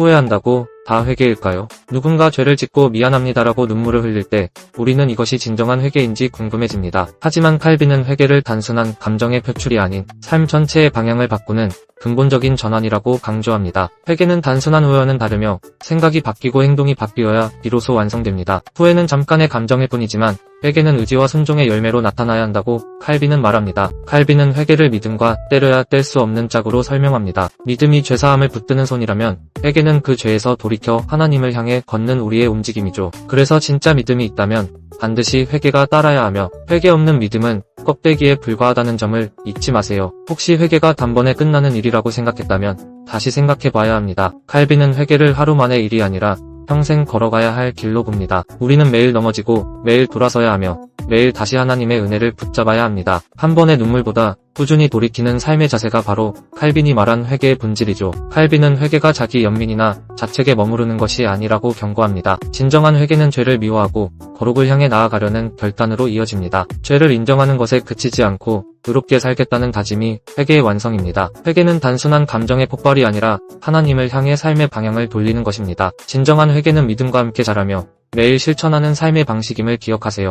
후회한다고 다 회개일까요? 누군가 죄를 짓고 미안합니다라고 눈물을 흘릴 때 우리는 이것이 진정한 회개인지 궁금해집니다. 하지만 칼빈은 회개를 단순한 감정의 표출이 아닌 삶 전체의 방향을 바꾸는 근본적인 전환이라고 강조합니다. 회개는 단순한 후회와는 다르며 생각이 바뀌고 행동이 바뀌어야 비로소 완성됩니다. 후회는 잠깐의 감정일 뿐이지만 회개는 의지와 순종의 열매로 나타나야 한다고 칼빈은 말합니다. 칼빈은 회개를 믿음과 때려야 뗄 수 없는 짝으로 설명합니다. 믿음이 죄사함을 붙드는 손이라면 회개는 그 죄에서 돌이켜 하나님을 향해 걷는 우리의 움직임이죠. 그래서 진짜 믿음이 있다면 반드시 회개가 따라야 하며 회개 없는 믿음은 껍데기에 불과하다는 점을 잊지 마세요. 혹시 회개가 단번에 끝나는 일이라고 생각했다면 다시 생각해 봐야 합니다. 칼빈은 회개를 하루 만의 일이 아니라 평생 걸어가야 할 길로 봅니다. 우리는 매일 넘어지고 매일 돌아서야 하며 매일 다시 하나님의 은혜를 붙잡아야 합니다. 한 번의 눈물보다 꾸준히 돌이키는 삶의 자세가 바로 칼빈이 말한 회개의 본질이죠. 칼빈은 회개가 자기 연민이나 자책에 머무르는 것이 아니라고 경고합니다. 진정한 회개는 죄를 미워하고 거룩을 향해 나아가려는 결단으로 이어집니다. 죄를 인정하는 것에 그치지 않고 의롭게 살겠다는 다짐이 회개의 완성입니다. 회개는 단순한 감정의 폭발이 아니라 하나님을 향해 삶의 방향을 돌리는 것입니다. 진정한 회개는 믿음과 함께 자라며 매일 실천하는 삶의 방식임을 기억하세요.